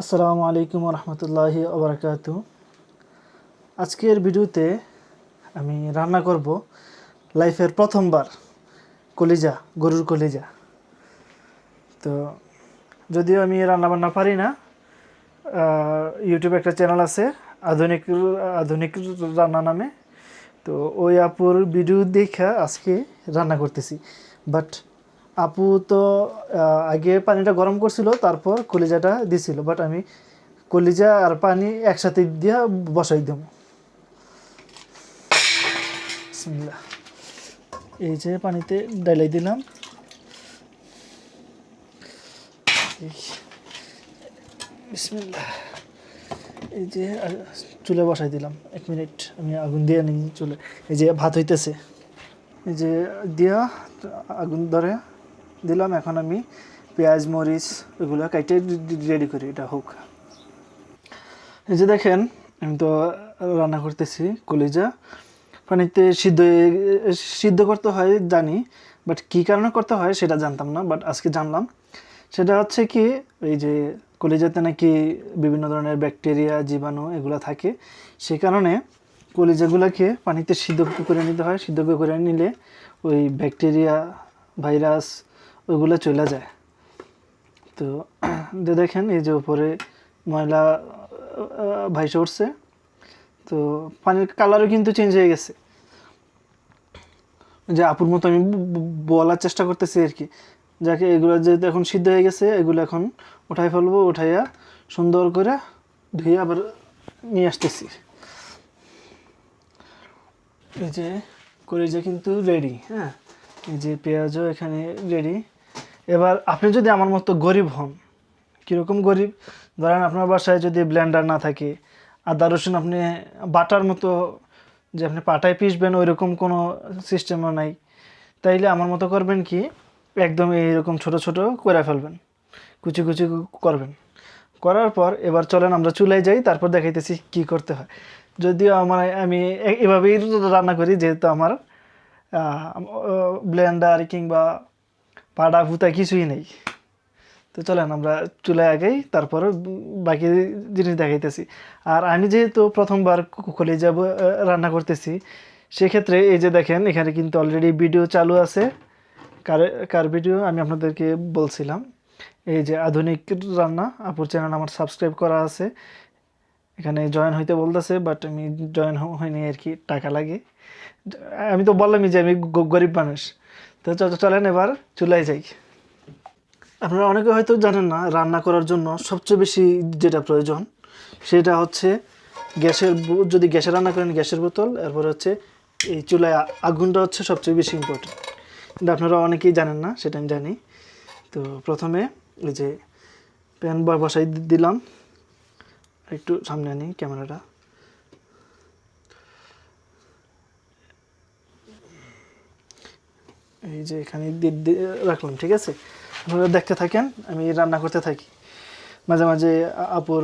আসসালামু আলাইকুম রহমতুল্লাহি ওবরাকাত আজকের ভিডিওতে আমি রান্না করব লাইফের প্রথমবার কলিজা, গরুর কলিজা। তো যদিও আমি রান্না বান্না পারি না ইউটিউবে একটা চ্যানেল আছে, আধুনিক আধুনিক রান্না নামে। তো ওই আপুর ভিডিও দেখা আজকে রান্না করতেছি। বাট আপু তো আগে পানিটা গরম করছিল তারপর কলিজাটা দিছিল বাট আমি কলিজা আর পানি একসাথে দিয়ে বসাই দেব। এই যে পানিতে ডালাই দিলাম। এই, যে চুলে বসাই দিলাম এক মিনিট আমি আগুন দিয়ে নিই চুলে। এই যে ভাত হইতেছে। এই যে দিয়া আগুন ধরে। দিলাম, এখন আমি পেঁয়াজ, মরিচ এগুলো কাইটে রেডি করি, এটা হোক। এই যে দেখেন, আমি তো রান্না করতেছি কলিজা। পানিতে সিদ্ধ সিদ্ধ করতে হয়, জানি বাট কী কারণে করতে হয় সেটা জানতাম না বাট আজকে জানলাম। সেটা হচ্ছে কি, এই যে কলিজাতে নাকি বিভিন্ন ধরনের ব্যাকটেরিয়া, জীবাণু এগুলো থাকে সেই কারণে কলিজাগুলোকে পানিতে সিদ্ধ করে নিতে হয়। সিদ্ধ করে নিলে ওই ব্যাকটেরিয়া, ভাইরাস ওইগুলো চলে যায়। তো যে দেখেন এই যে উপরে ময়লা ভাইসে উঠছে। তো পানির কালারও কিন্তু চেঞ্জ হয়ে গেছে। যে আপুর মতো আমি বলার চেষ্টা করতেছি আর কি। যাকে, এগুলো যেহেতু এখন সিদ্ধ হয়ে গেছে, এগুলো এখন উঠাই ফেলব, উঠাইয়া সুন্দর করে ধুয়ে আবার নিয়ে আসতেছি। এই যে কলিজা কিন্তু রেডি হ্যাঁ? এই যে পেঁয়াজও এখানে রেডি এবার আপনি যদি আমার মতো গরিব হন, কীরকম গরিব? ধরেন আপনার বাসায় যদি ব্লেন্ডার না থাকে আদা রসুন আপনি বাটার মতো যে আপনি পাটায় পিসবেন ওই রকম কোনো সিস্টেমও নাই। তাইলে আমার মতো করবেন কি? একদম এইরকম ছোট ছোট করে ফেলবেন। কুচি কুচি করবেন। করার পর এবার চলেন আমরা চুলায় যাই, তারপর দেখাইতেছি কি করতে হয়। যদিও আমার, আমি এভাবেই রান্না করি, যেহেতু আমার ব্লেন্ডার কিংবা পাড়া ভুতা কিছুই নেই। তো চলেন, আমরা চুলায় আগেই, তারপরে বাকি জিনিস দেখাইতেছি। আর আমি যেহেতু প্রথমবার কলে যাব রান্না করতেছি, সেক্ষেত্রে এই যে দেখেন, এখানে কিন্তু অলরেডি ভিডিও চালু আছে। কার কার ভিডিও আমি আপনাদেরকে বলছিলাম। এই যে আধুনিক রান্না, আপুর চ্যানেল আমার সাবস্ক্রাইব করা আছে। এখানে জয়েন হইতে বলতেছে বাট আমি জয়েন হয়নি আর কি, টাকা লাগে। আমি তো বললামই যে আমি গরিব মানুষ। তো চলেন এবার চুলায় যাই। আপনারা অনেকে হয়তো জানেন না রান্না করার জন্য সবচেয়ে বেশি যেটা প্রয়োজন, সেটা হচ্ছে গ্যাসের যদি গ্যাসে রান্না করেন গ্যাসের বোতল, এরপর হচ্ছে এই চুলায় আগুনটা হচ্ছে সবচেয়ে বেশি ইম্পর্টেন্ট কিন্তু আপনারা অনেকেই জানেন না, সেটা আমি জানি। তো প্রথমে এই যে প্যান বসাই দিলাম। একটু সামনে আনি ক্যামেরাটা। এই যে এখানে রাখলাম, ঠিক আছে? আপনারা দেখতে থাকেন, আমি রান্না করতে থাকি। মাঝে মাঝে আপুর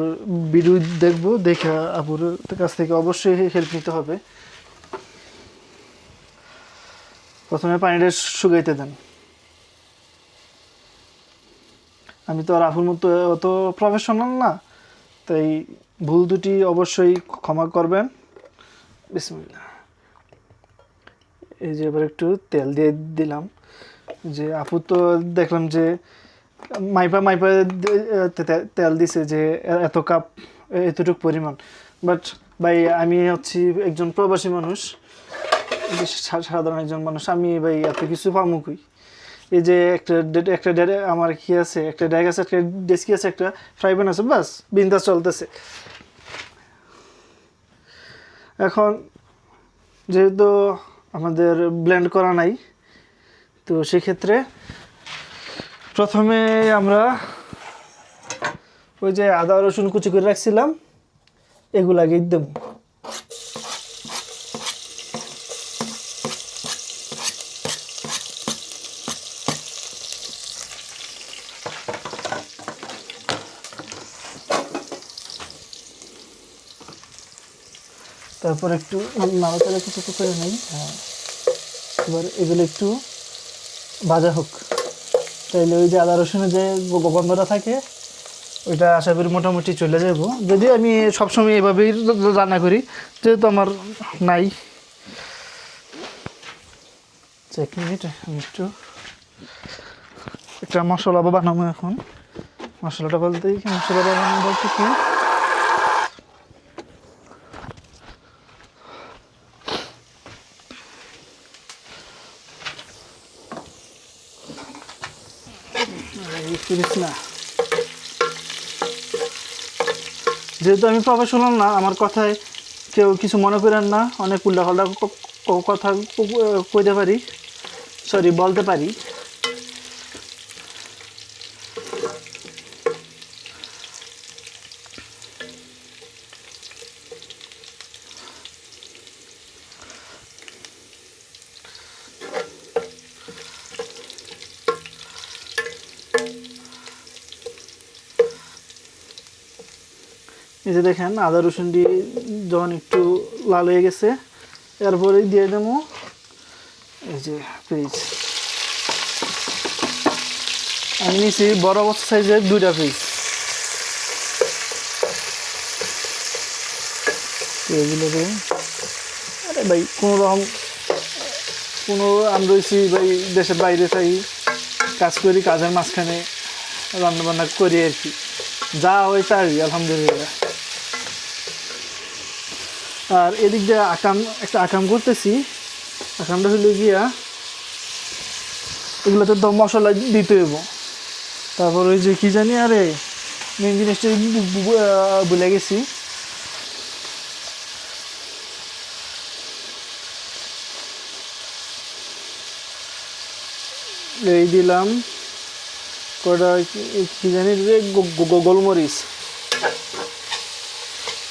ভিডিও দেখব, দেখে আপুর কাছ থেকে অবশ্যই হেল্প নিতে হবে। প্রথমে পানিটা শুকাইতে দেন। আমি তো আর আপুর মতো অত প্রফেশনাল না, তাই ভুল দুটি অবশ্যই ক্ষমা করবেন। বিসমিল্লাহ। এই যে এবার একটু তেল দিয়ে দিলাম। যে আপু তো দেখলাম যে মাইপা মাইপা তেল দিছে যে এত কাপ এতটুকু পরিমাণ। বাট ভাই আমি হচ্ছি একজন প্রবাসী মানুষ সাধারণ একজন মানুষ, আমি ভাই এত কিছু পামু কই? এই যে একটা একটা ডেরে আমার কি আছে? একটা ড্যাগ আছে, একটা ডেস্কি আছে, একটা ফ্রাই প্যান আছে, বাস, বিন্দাস চলতেছে। এখন যেহেতু আমাদের ব্লেন্ড করা নাই। তো সেক্ষেত্রে প্রথমে আমরা ওই যে আদা, রসুন কুচি করে রাখছিলাম এগুলো আগে দেব। তারপর একটু নাড়াচাড়া কিছু করে নেই হ্যাঁ। এবার এগুলো একটু ভাজা হোক। তাইলে ওই যে আদা রসুনের যে গন্ধটা থাকে, ওইটা আশা করি মোটামুটি চলে যাব যদি আমি সবসময় এভাবেই রান্না করি, যেহেতু আমার নাই। এক মিনিট, আমি একটু একটা মশলা বানাবো এখন। মশলাটা বলতে কি, মশলা বানানো বলতে কি এই করিস না যেহেতু আমি প্রফেশনাল না, আমার কথায় কেউ কিছু মনে করেন না, অনেক ক- কথা কইতে পারি সরি বলতে পারি। এই যে দেখেন, আদা রসুনটি যখন একটু লাল হয়ে গেছে, এরপরেই দিয়ে দেবো এই যে পিস আমি নিছি বড় বড় সাইজের দুইটা পিস এগুলো আরে ভাই, কোনো রকম, কোনো আমি রয়েছি ভাই, দেশের বাইরে থাকি কাজ করি, কাজের মাঝখানে রান্না বান্না করি আর কি। যা হয় তাই, আলহামদুলিল্লাহ। আর এদিক দিয়ে আকাম, একটা আকাম করতেছি। আকামটা হলো গিয়া, এগুলোতে তো মশলা দিতে হইব। তারপর ওই যে কি জানি, আরে মেন জিনিসটা বু- বু- ভুলে গেছি। এই দিলাম, কটা, কি- জানি, রে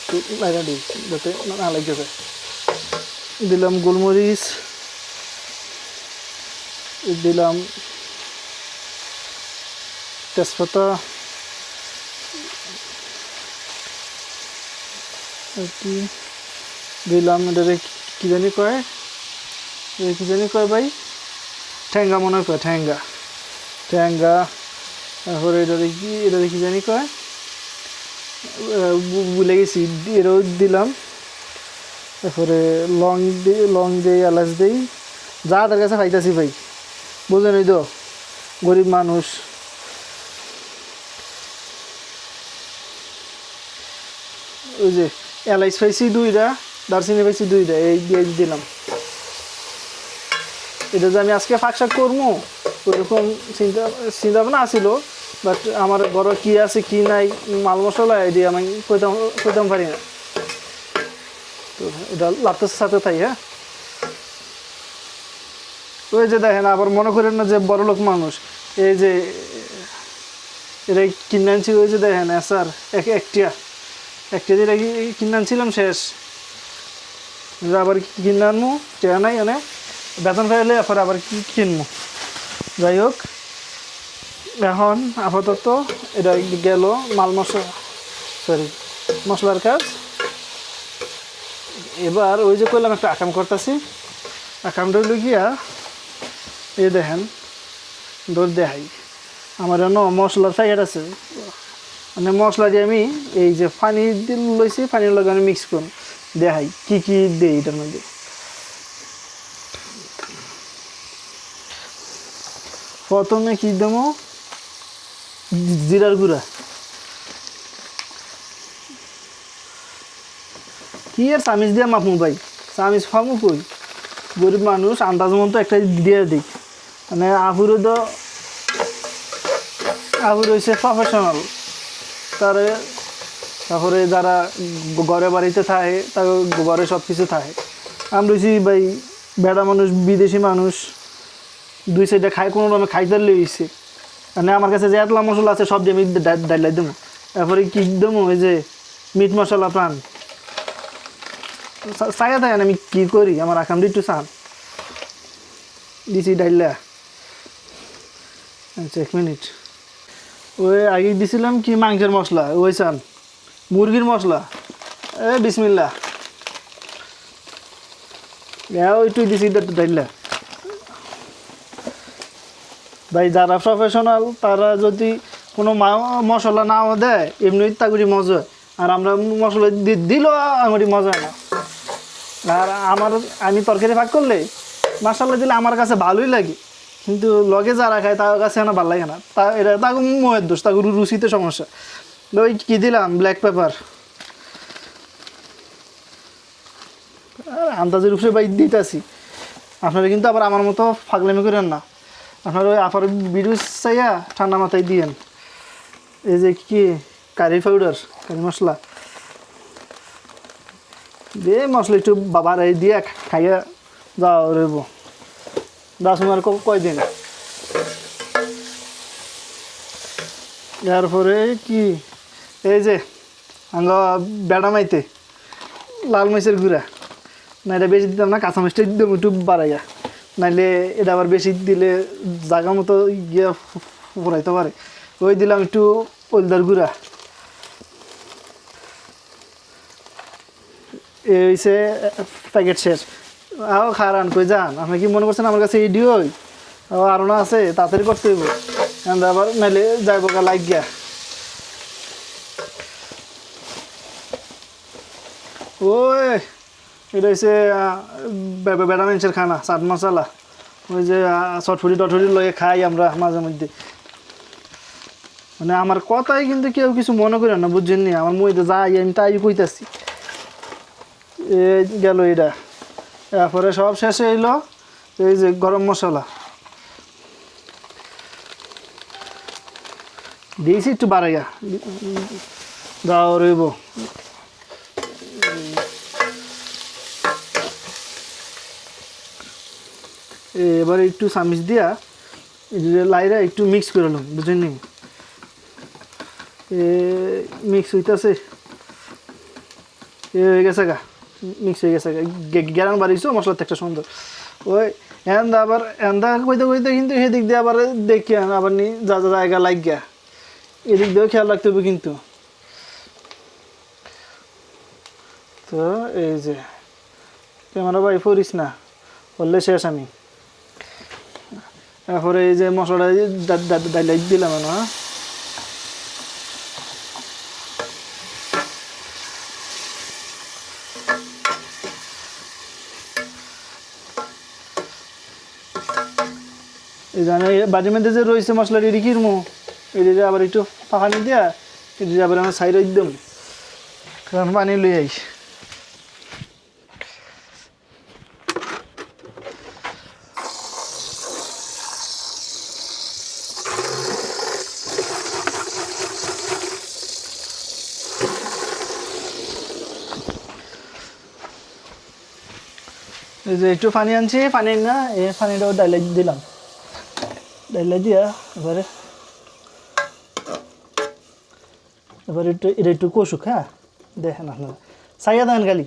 গোলমরিচ লাগা দিই যাতে না লাগে যায় দিলাম গোলমরিচ, দিলাম তেজপাতা কি? দিলাম এটারে কি জানি কয়? কি জানি কয় ভাই? ঠ্যাঙ্গা মনে কয়, ঠ্যাঙ্গা। ঠ্যাঙ্গা, তারপরে এটারে কি এটারে কি জানি কয়? ভুলে গেছি এটাও দিলাম। তারপরে লং দিই লং দিই এলাচ দিই যা তার কাছে খাইতেছি ভাই। বুঝলেন তো? গরিব মানুষ। ওই যে এলাইচ পাইছি দুইটা দারচিনি পাইছি দুইটা, এই দিয়ে দিলাম। এটা যে আমি আজকে ফাঁক শাক করব ওইরকম চিন্তা চিন্তা ভাবনা আসিল বাট আমার ঘরে কি আছে, কি নাই, মাল মশলা এটি আমি কইতাম কইতাম পারি না। তো এটা লাভটার সাথে তাই হ্যাঁ? ওই যে দেখেন, আবার মনে করেন না যে বড় লোক মানুষ। এই যে, এটা আনছি, ওই যে দেখেন স্যার এক, একটিয়া। একটা যেটা কিনে আনছিলাম শেষ। আবার কিনে আনব টেয়া নাই অনেক বেতন পাইলে আবার কি কিনবো যাই হোক। এখন আপাতত এটা গেল মাল মশলা সরি মশলার কাজ। এবার ওই যে কইলাম একটা আকাম করতেছি। আকামটা হইল গিয়া এই দেখেন দৌড় দেখাই। আমার এনে মশলার প্যাকেট আছে। মানে মশলা দিয়ে আমি এই যে পানি লইছি, পানির লগে আমি মিক্স করুন দেখাই কি কি দেই এটার মধ্যে। প্রথমে কি দেবো? জিরার গুঁড়া। কি আর চামিচ দিয়ে মাপমু ভাই? চামিচ ফামু কই? গরিব মানুষ, আন্দাজ মতো একটা দিয়ে দিই মানে আবুরও তো আবুর হয়েছে প্রফেশনাল তারে তারপরে যারা ঘরে বাড়িতে থাকে, তার ঘরে সব কিছু থাকে। আমি রয়েছি ভাই বেড়া মানুষ, বিদেশি মানুষ, দুই সাইডে খাই কোনো রকমে খাইতে লইছে। মানে আমার কাছে যে এতলা মশলা আছে, সব দিয়ে আমি ডাইলাই দেবো। তারপরে কি দেবো? ওই যে মিট মশলা প্রাণ চাইয়া থাকেন আমি কি করি? আমার আকাম একটু চান। দিছি ডাইলা আচ্ছা এক মিনিট। ওই আগে দিছিলাম কি মাংসের মশলা? ওই চান। মুরগির মশলা। এ বিসমিল্লা ওইটুই দিছি ডাইলা ভাই, যারা প্রফেশনাল তারা যদি কোনো মশলা নাও দেয়, এমনি তাগুড়ি মজা আর আমরা মশলা দি- দিলেও আমারই মজা না। আর আমার, আমি তরকারি ভাগ করলে মশলা দিলে আমার কাছে ভালোই লাগে। কিন্তু লগে যারা খায়, তার কাছে না ভালো লাগে না। তা এটা তাকে মোয়ের দোষ তাকে রুচিতে সমস্যা। ওই কী দিলাম? ব্ল্যাক পেপার আর আন্দাজের উপরে বাই দিতেছি। আপনারা কিন্তু আবার আমার মতো ফাগলামি করেন না। আপনারা ওই আপার বিড়ু চাইয়া ঠান্ডা মাথায় দিয়েন। এই যে কি, কারি পাউডার কারি মশলা। দিয়ে মশলা একটু বাবার এই দিয়ে খাইয়া যাও রইব। দশ মার কয়দিন? এরপরে কি, এই যে, আঙ্গ বেড়া মাইতে, লাল মাছের গুঁড়া। না, এটা বেশি দিতাম না, কাঁচা মাছটা দিতাম, একটু বাড়াইয়া। নাইলে এটা আবার বেশি দিলে জায়গা মতো গিয়ে পড়াইতে পারে। ওই দিলাম একটু ওলদার গুঁড়া। এই হইছে প্যাকেট শেষ। আও খারান, কই যান? আপনি কি মনে করছেন আমার কাছে ইডিও আরও না আছে, তাড়াতাড়ি করতে হইব। আবার নাইলে যাইব গা লাগ গিয়া। ওই! এটা হচ্ছে বেড়া মানুষের খানা, চাট মশলা ওই যে চটফুটি টটফুটি লয়ে খাই আমরা মাঝে মধ্যে। মানে আমার কথাই কিন্তু কেউ কিছু মনে করে না, বুঝছেন নি? আমার মধ্যে যাই, আমি তাই কইতাছি। এ গেল এটা। এরপরে সব শেষে এলো এই যে গরম মশলা। দিয়েছি একটু বাড়াইয়া। দাও রইব। এবার একটু চামিচ দিয়া লাইরা একটু মিক্স করে নিলাম বুঝলেন নি? মিক্স হইতেছে। এ, হয়ে গেছে গা। মিক্স হয়ে গেছে গা। গ্যারান বাড়িয়েছো মশলার একটা সুন্দর। ওই, এন্দা আবার, এন্দা কইতে কইতে কিন্তু সেদিক দিয়ে আবার দেখি, আবার নি, যা যা জায়গা লাগ গিয়া এদিক দিয়েও খেয়াল রাখতে হবে কিন্তু। তো, এই যে, ক্যামেরা ভাই পড়িস না, বললে শেষ আমি। তারপরে এই যে মশলাটা ডাইলে দিলাম না এই জানে বাড়ির মধ্যে যে রয়েছে মশলা এটি কিরমো? এটি আবার একটু পানি দিয়া এটি আবার আমার সাইড একদম কারণ পানি লই আইস। যে একটু পানি আনছি, পানি না এই পানিটাও ডাইলে দিলাম। ডাইলে দিয়া এবারে এবারে একটু এটা একটু কষুক হ্যাঁ? দেখেন আপনারা। চাইয়া দেন খালি।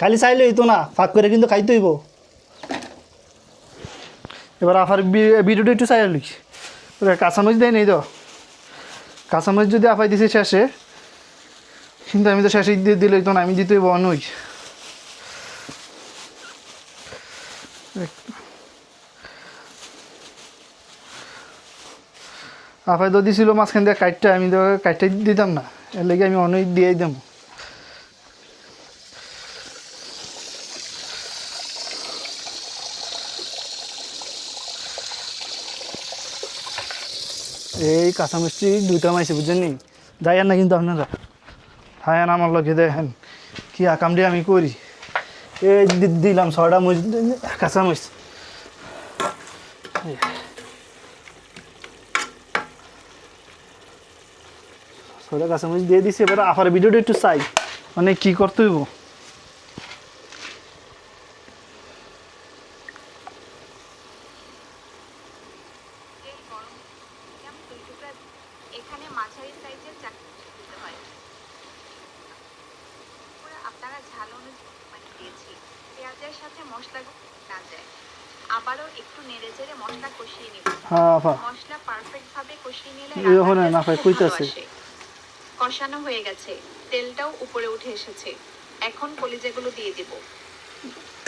খালি চাইলে হইতো না, ফাঁক করে কিন্তু খাইতে হইব। এবার আফার ভিডিওটা একটু চাইয়া লিখি কাঁচামরিচ দেয় নেই তো। কাঁচামরিচ যদি আফাই দিছে শেষে, কিন্তু আমি তো শেষে দিয়ে দিলে তো না, আমি দিতে হইব অনই। আপাই তো দিছিল মাঝখান দিয়ে কাটটা আমি তো কাটটা দিতাম না। এর লেগে আমি অনেক দিয়েই দেবো এই কাঁচা মিষ্টি দুইটা মাইছে, বুঝছেন নি? যাই না কিন্তু আপনারা। হায় না আমার লগে, দেখেন কি আকাম দিয়ে আমি করি। এই দিলাম ছয়টা মুচ কাঁচা মুচ ছয়টা কাঁচা মুচ দিয়ে দিছি এবার আফার ভিডিওটা একটু চাই। মানে কি করতে হইব? হয়। মানে মশলা নিব। হ্যাঁ পারফেক্ট ভাবে কষিয়ে নিলে না ভাই, কইতাছে। কষানো হয়ে গেছে। তেলটাও উপরে উঠে এসেছে। এখন কলিজাগুলো দিয়ে দিব।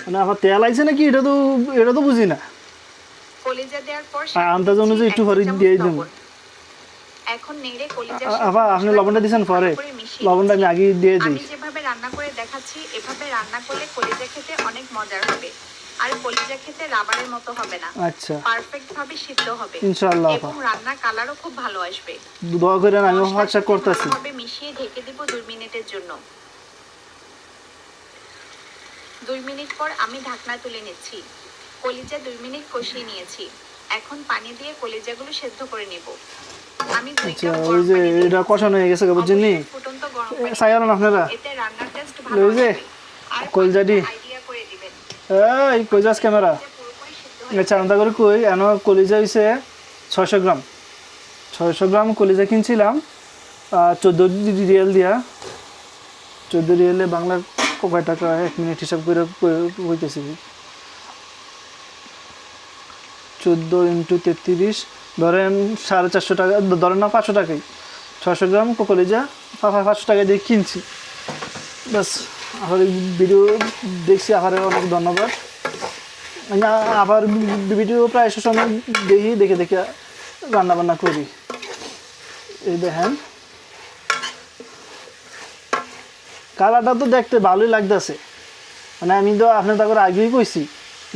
মানে আবার তেল আইছে নাকি? এটা তো এটা তো বুঝি না। কলিজা দেওয়ার পর আন্দাজ অনুযায়ী একটু হরিণ দিয়েই দেবো। এখন নেড়ে কলিজা আবার আপনি লবণটা দিয়েছেন পরে। লবণটা আমি আগে দিয়ে দিই আমি যেভাবে রান্না করে দেখাচ্ছি এভাবে রান্না করলে কলিজা খেতে অনেক মজার হবে। আর কলিজা খেতে রাবারের মতো হবে না। আচ্ছা। পারফেক্ট ভাবে সিদ্ধ হবে। ইনশাআল্লাহ এবং রান্নার কালারও খুব ভালো আসবে। দোয়া করে আমি সাথে করতেছি। ভালোভাবে মিশিয়ে ঢেকে দেব দুই মিনিটের জন্য। দুই মিনিট পর আমি ঢাকনা তুলে নিচ্ছি। কলিজা দুই মিনিট কষিয়ে নিয়েছি। এখন পানি দিয়ে কলিজাগুলো সেদ্ধ করে নেব। আমি আচ্ছা ওই গরম যে এটা কষানো হয়ে গেছে বুঝছেন নি? অবশ্যই ফুটন্ত গরম পানি সাইয়ারন আপনারা? এতে রান্নার টেস্ট ভালো যে, আর কলজাটি। আইডিয়া করে দিবেন ক্যামেরা আলাদা করে কই এন কলিজা হইছে ছয়শো গ্রাম ছয়শো গ্রাম কলিজা কিনছিলাম চোদ্দ রিয়েল দিয়া। চোদ্দ রিয়েলে বাংলা কয় টাকা এক মিনিট হিসাব করে হইতেছি চোদ্দ ইন্টু তেত্রিশ ধরেন সাড়ে চারশো টাকা ধরেন না পাঁচশো টাকাই। ছয়শো গ্রাম কলিজা পাঁচশো টাকা দিয়ে কিনছি। বাস আবার ভিডিও দেখছি আবার অনেক ধন্যবাদ। আবার ভিডিও প্রায় সব সময় দেখি, দেখে দেখে রান্না বান্না করি। এই দেখেন। কালারটা তো দেখতে ভালোই লাগতেছে। মানে আমি তো আপনার তারপর আগেই কইছি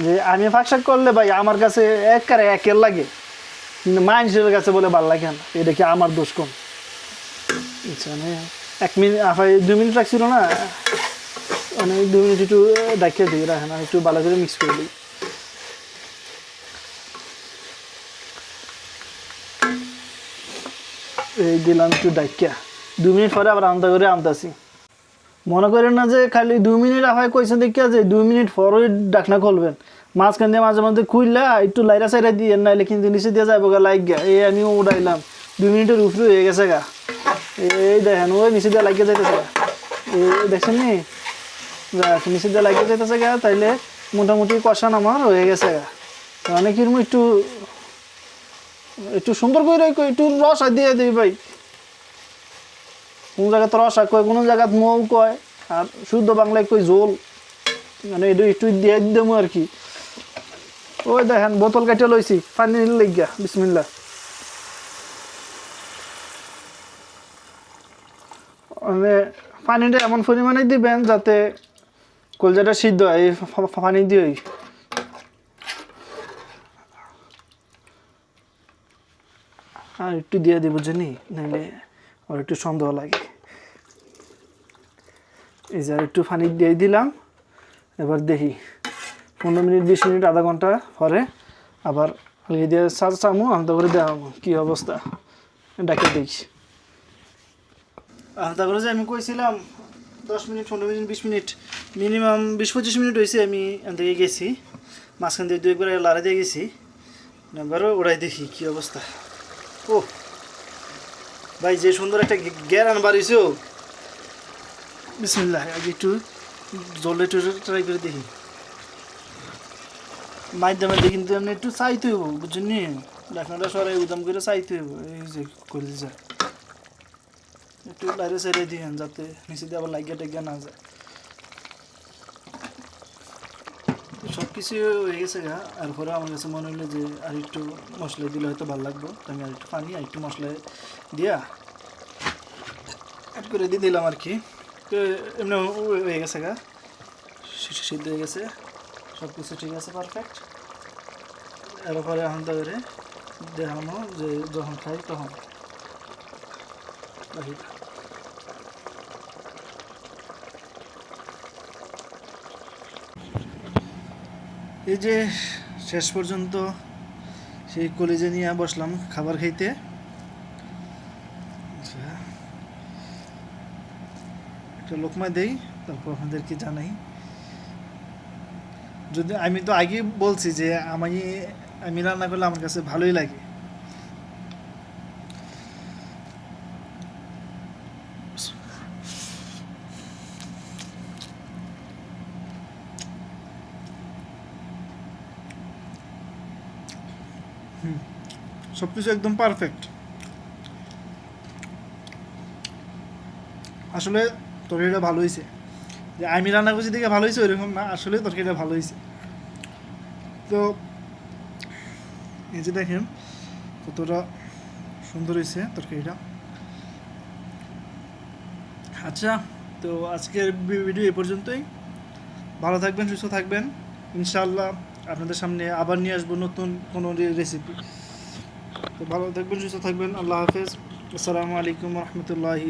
যে আমি ফাঁকশাক করলে ভাই আমার কাছে এক কারে একের লাগে। কিন্তু মানুষের কাছে বলে ভালো লাগে না। এটা কি আমার দোষ কম? আচ্ছা মানে এক মিনিট আফাই দুই মিনিট রাখছিল না? মানে দুই মিনিট একটু ডাকিয়ে দিই রাখেন আমি একটু ভালো করে মিক্স করে দিই। এই দিলাম একটু ডাকিয়া দুই মিনিট পরে আবার আনতে করে আনতেছি। মনে করেন না যে খালি দুই মিনিট আফাই কইছে দেখিয়া যে দুই মিনিট পরই ডাকনা খুলবেন। মাঝখান দিয়ে মাঝে মধ্যে খুললা একটু লাইরা সাইরা দিয়ে নাইলে কিন্তু নিচে দিয়ে যাব গা, লাইক গা। এই আমি উড়াইলাম। দুই মিনিটের উপরে হয়ে গেছে গা। এই দেখেন, ওই নিচে দিয়ে লাগিয়ে যাইতেছে। এই দেখছেন নি? নিচে দিয়ে লাগিয়ে যাইতেছে গা, তাইলে মোটামুটি কষান আমার হয়ে গেছে গা। মানে কিরম একটু একটু সুন্দর করে একটু রস দিয়ে দিই ভাই। কোন জায়গায় তো রসা কয়, কোনো জায়গাত মৌ কয়, আর শুদ্ধ বাংলায় কই জোল। মানে একটু একটু দিয়ে দেবো আর কি। ওই দেখেন, বোতল কাটিয়ে লইছি, পানি লেগিয়া বিসমিল্লা মানে পানিটা এমন পরিমাণে দিবেন যাতে কলজাটা সিদ্ধ হয় পানি দিয়েই। আর একটু দিয়ে দিব জানি, নাইলে আর একটু সন্দেহ লাগে। এই যে আর একটু পানি দিয়ে দিলাম, এবার দেখি। পনেরো মিনিট, বিশ মিনিট, আধা ঘণ্টা পরে আবার হালকা দিয়ে চা চামু আলাদা করে দেওয়া কি অবস্থা। ডাকে দেখি। আলাদা করে যে আমি কইছিলাম দশ মিনিট, পনেরো মিনিট, বিশ মিনিট, মিনিমাম বিশ পঁচিশ মিনিট হয়েছে আমি এখান থেকে গেছি। মাঝখান দিয়ে দু একবার লাড়া দিয়ে গেছি। এবারও ওড়াই দেখি কি অবস্থা। ও, ভাই যে সুন্দর একটা গ্যারান বাড়িছো বিসমিল্লাহ, আগে একটু জলে একটু ট্রাই করে দেখি। মাধ্যমে মধ্যে কিন্তু এমনি একটু চাইতে হইব, বুঝছেন নি? ডাকনাটা সরাই উদাম করে চাইতে হইব, এই যে করে দিছে। একটু বাইরে সাইডে দিয়েন যাতে নিচে দিয়ে আবার লাগিয়ে টেগিয়ে না যায়। সব কিছু হয়ে গেছে গা এরপরে আমার কাছে মনে হলো যে আর একটু মশলা দিলে হয়তো ভালো লাগবে। আমি আর একটু পানি আর একটু মশলা দিয়া অ্যাড করে দিয়ে দিলাম আর কি। তো এমনি হয়ে গেছে গা। সিদ্ধ হয়ে গেছে সব কিছু ঠিক আছে পারফেক্ট এরপরে এখন ধরে দেখানো যে যখন খাই তখন। এই যে শেষ পর্যন্ত সেই কলেজে নিয়ে বসলাম খাবার খাইতে। আচ্ছা। একটা লোকমা দেই, তারপর আপনাদেরকে জানাই। যদি আমি তো আগেই বলছি যে আমি আমি রান্না করলে আমার কাছে ভালোই লাগে। সব কিছু একদম পারফেক্ট আসলে তরকারিটা ভালো হয়েছে যে আমি রান্না করছি দেখে ভালো হয়েছে ওইরকম না, আসলে তরকারিটা ভালো হয়েছে তো এই যে দেখেন, কতটা সুন্দর হয়েছে তরকারিটা। আচ্ছা তো আজকের ভিডিও এ পর্যন্তই। ভালো থাকবেন, সুস্থ থাকবেন। ইনশাআল্লাহ। আপনাদের সামনে আবার নিয়ে আসব নতুন কোনো রেসিপি তো ভালো থাকবেন, সুস্থ থাকবেন, আল্লাহ হাফেজ। আসসালামু আলাইকুম রহমতুল্লাহি